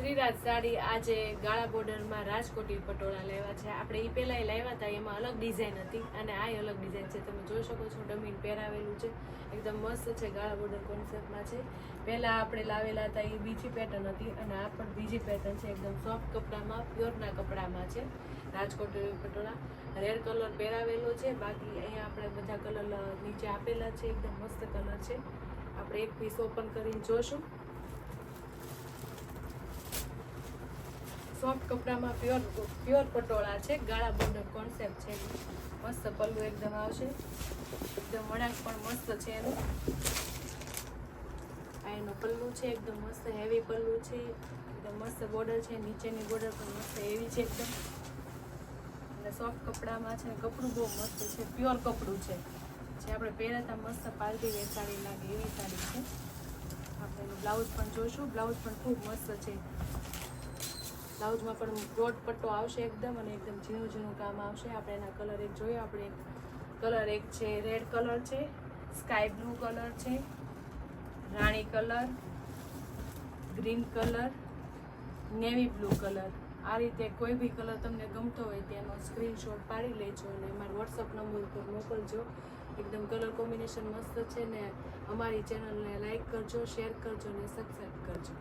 શ્રીરાજ સાડી આજે ગાળા બોર્ડરમાં રાજકોટી પટોળા લેવા છે. આપણે એ પહેલાં લાવ્યા હતા, એમાં અલગ ડિઝાઇન હતી અને આ અલગ ડિઝાઇન છે. તમે જોઈ શકો છો, ડમીન પહેરાવેલું છે. એકદમ મસ્ત છે ગાળા બોર્ડર કોન્સેપ્ટમાં છે. પહેલાં આપણે લાવેલા હતા એ બીજી પેટર્ન હતી અને આ પણ બીજી પેટર્ન છે. એકદમ સોફ્ટ કપડામાં પ્યોરના કપડામાં છે રાજકોટ પટોળા. રેડ કલર પહેરાવેલો છે. બાકી અહીંયા આપણે બધા કલર નીચે આપેલા છે. એકદમ મસ્ત કલર છે. આપણે એક પીસ ઓપન કરીને જોશું. સોફ્ટ કપડામાં પ્યોર પ્યોર પટોળા છે. ગાળા બોર્ડર કોન્સેપ્ટ છે મસ્ત પલ્લું એકદમ આવશે. એકદમ વળાંક પણ મસ્ત છે એનું. આ એનું પલ્લું છે, એકદમ મસ્ત હેવી પલ્લું છે. એકદમ મસ્ત બોર્ડર છે, નીચેની બોર્ડર પણ મસ્ત હેવી છે એકદમ. અને સોફ્ટ કપડામાં છે કપડું બહુ મસ્ત છે. પ્યોર કપડું છે. જે આપણે પહેરાતા મસ્ત પાલટી વેચાડી લાગે એવી સાડી છે. આપણે એનું બ્લાઉઝ પણ જોઈશું. બ્લાઉઝ પણ ખૂબ મસ્ત છે. બ્લાઉઝમાં પણ બ્રોડ પટ્ટો આવશે એકદમ અને એકદમ ઝીણું ઝીણું કામ આવશે. આપણે એના કલર એક જોઈએ આપણે કલર એક છે, રેડ કલર છે, સ્કાય બ્લુ કલર છે, રાણી colour, green colour, navy blue colour. આ રીતે કોઈ બી કલર તમને ગમતો હોય તેનો સ્ક્રીનશોટ પાડી લેજો અને અમારા વોટ્સઅપ નંબર ઉપર મોકલજો. એકદમ કલર કોમ્બિનેશન મસ્ત છે ને અમારી ચેનલને લાઈક કરજો, શેર કરજો અને સબસ્ક્રાઈબ કરજો.